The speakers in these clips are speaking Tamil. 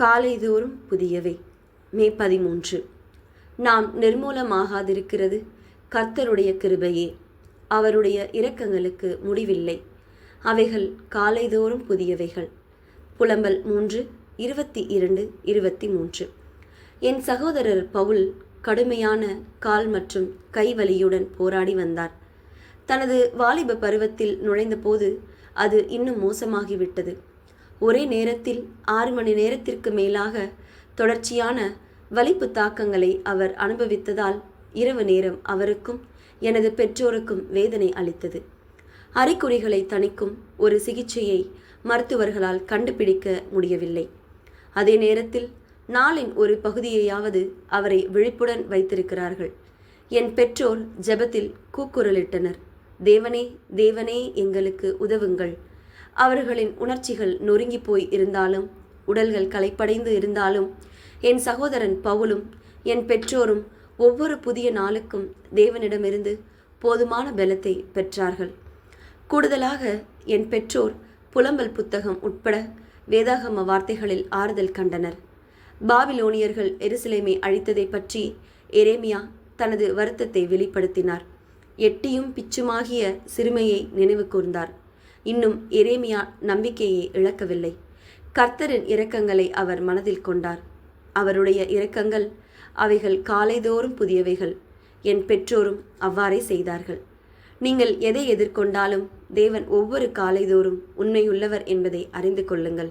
காலைதோறும் புதியவை. மே பதிமூன்று. நாம் நிர்மூலமாகாதிருக்கிறது கர்த்தருடைய கிருபையே. அவருடைய இரக்கங்களுக்கு முடிவில்லை. அவைகள் காலைதோறும் புதியவைகள். புலம்பல் மூன்று இருபத்தி இரண்டு இருபத்தி மூன்று. என் சகோதரர் பவுல் கடுமையான கால் மற்றும் கைவலியுடன் போராடி வந்தார். தனது வாலிப பருவத்தில் நுழைந்தபோது அது இன்னும் மோசமாகிவிட்டது. ஒரே நேரத்தில் ஆறு மணி நேரத்திற்கு மேலாக தொடர்ச்சியான வலிப்பு தாக்கங்களை அவர் அனுபவித்ததால் இரவு நேரம் அவருக்கும் எனது பெற்றோருக்கும் வேதனை அளித்தது. அறிகுறிகளை தணிக்கும் ஒரு சிகிச்சையை மருத்துவர்களால் கண்டுபிடிக்க முடியவில்லை. அதே நேரத்தில் நாளின் ஒரு பகுதியையாவது அவரை விழிப்புடன் வைத்திருக்கிறார்கள். என் பெற்றோர் ஜெபத்தில் கூக்குரலிட்டனர். தேவனே தேவனே எங்களுக்கு உதவுங்கள். அவர்களின் உணர்ச்சிகள் நொறுங்கி போய் இருந்தாலும் உடல்கள் களைப்படைந்து இருந்தாலும் என் சகோதரன் பவுலும் என் பெற்றோரும் ஒவ்வொரு புதிய நாளுக்கும் தேவனிடமிருந்து போதுமான பலத்தை பெற்றார்கள். கூடுதலாக என் பெற்றோர் புலம்பல் புத்தகம் உட்பட வேதாகம வார்த்தைகளில் ஆறுதல் கண்டனர். பாபிலோனியர்கள் எருசலேமை அழித்ததை பற்றி எரேமியா தனது வருத்தத்தை வெளிப்படுத்தினார். எட்டியும் பிச்சுமாகிய சிறுமையை நினைவு கூர்ந்தார். இன்னும் எரேமியா நம்பிக்கையை இழக்கவில்லை. கர்த்தரின் இரக்கங்களை அவர் மனதில் கொண்டார். அவருடைய இரக்கங்கள் அவைகள் காலைதோறும் புதியவைகள். என் பெற்றோரும் அவ்வாறே செய்தார்கள். நீங்கள் எதை எதிர்கொண்டாலும் தேவன் ஒவ்வொரு காலைதோறும் உண்மையுள்ளவர் என்பதை அறிந்து கொள்ளுங்கள்.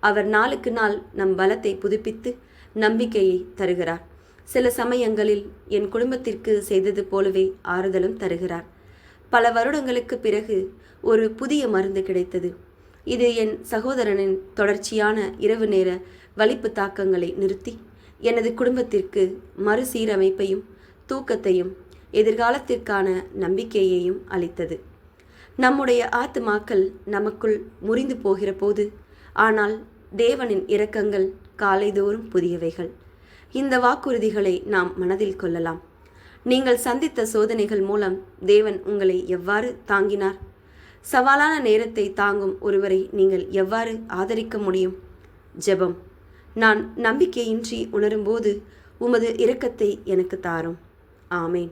அவர் நாளுக்கு நாள் நம் பலத்தை புதுப்பித்து நம்பிக்கையை தருகிறார். சில சமயங்களில் என் குடும்பத்திற்கு செய்தது போலவே ஆறுதலும் தருகிறார். பல வருடங்களுக்கு பிறகு ஒரு புதிய மருந்து கிடைத்தது. இது என் சகோதரனின் தொடர்ச்சியான இரவு நேர வலிப்பு தாக்கங்களை நிறுத்தி எனது குடும்பத்திற்கு மறுசீரமைப்பையும் தூக்கத்தையும் எதிர்காலத்திற்கான நம்பிக்கையையும் அளித்தது. நம்முடைய ஆத்துமாக்கள் நமக்குள் முறிந்து போகிற போது ஆனால் தேவனின் இரக்கங்கள் காலைதோறும் புதியவைகள். இந்த வாக்குறுதிகளை நாம் மனதில் கொள்ளலாம். நீங்கள் சந்தித்த சோதனைகள் மூலம் தேவன் உங்களை எவ்வாறு தாங்கினார்? சவாலான நேரத்தை தாங்கும் ஒருவரை நீங்கள் எவ்வாறு ஆதரிக்க முடியும்? ஜெபம். நான் நம்பிக்கையின்றி உணரும்போது உமது இரக்கத்தை எனக்கு தாரும். ஆமேன்.